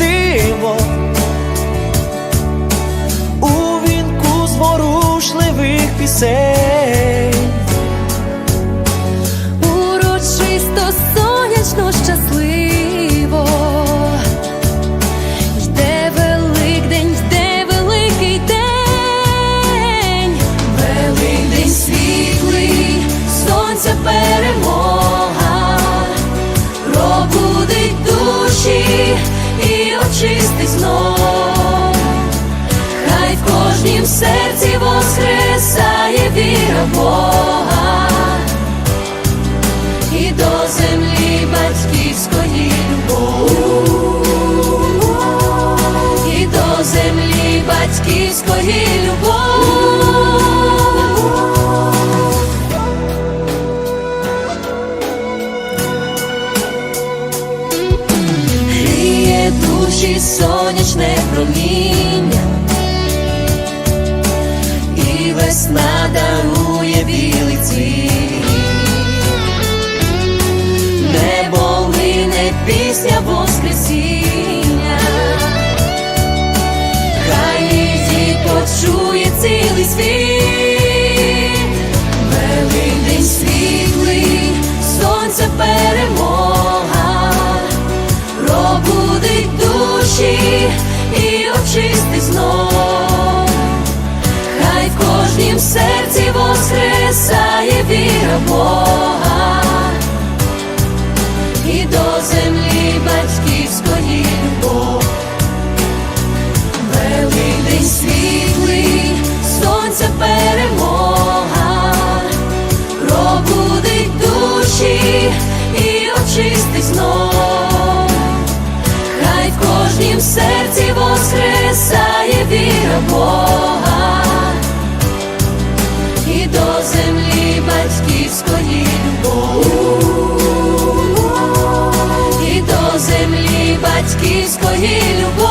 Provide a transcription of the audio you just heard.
диво, у вінку зворушливих пісень. Серці воскресає віра Бога. І до землі батьківської любов, і до землі батьківської любов. Гріє душі сонячне проміння, пісня Воскресіння, хай її почує цілий світ, великий світлий, сонця перемога, пробудить душі це перемога, пробудить душі і очистить знов, хай в кожнім серці воскресає віра Бога. І до землі батьківської любов, і до землі батьківської любов.